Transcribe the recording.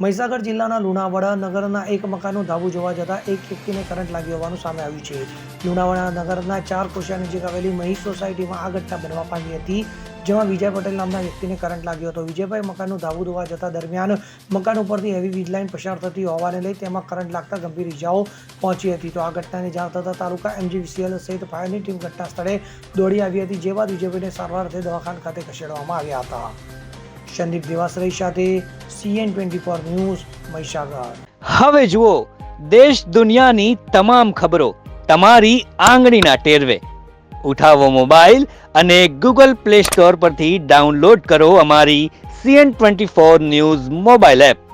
મહીસાગર જિલ્લાના લુણાવાડા નગરના એક મકાનનું ધાબુ જોવા જતાં એક વ્યક્તિને કરંટ લાગ્યો હોવાનું સામે આવ્યું છે. લુણાવાડા નગરના ચાર કોશિયા નજીક આવેલી મહી સોસાયટીમાં આ ઘટના બનવા પામી હતી, જેમાં વિજય પટેલ નામના વ્યક્તિને કરંટ લાગ્યો હતો. વિજયભાઈ મકાનનું ધાબુ ધોવા જતા દરમિયાન મકાન ઉપરથી હેવી વીજલાઇન પસાર થતી હોવાને લઈ તેમાં કરંટ લાગતા ગંભીર ઇજાઓ પહોંચી હતી. તો આ ઘટનાની જાણ થતાં તાલુકા એમજીવીસીએલ સહિત ફાયરની ટીમ ઘટના સ્થળે દોડી આવી હતી, જે બાદ વિજયભાઈને સારવાર અર્થે દવાખાના ખાતે ખસેડવામાં આવ્યા હતા. સંદીપ દેવાસરઈ સાથે CN twenty four news Mahisagar. હવે જુઓ, દેશ દુનિયાની તમામ ખબરો તમારી આંગળીના ટેરવે. ઉઠાવો મોબાઈલ અને ગૂગલ પ્લે સ્ટોર પરથી ડાઉનલોડ કરો અમારી CN twenty four news mobile app.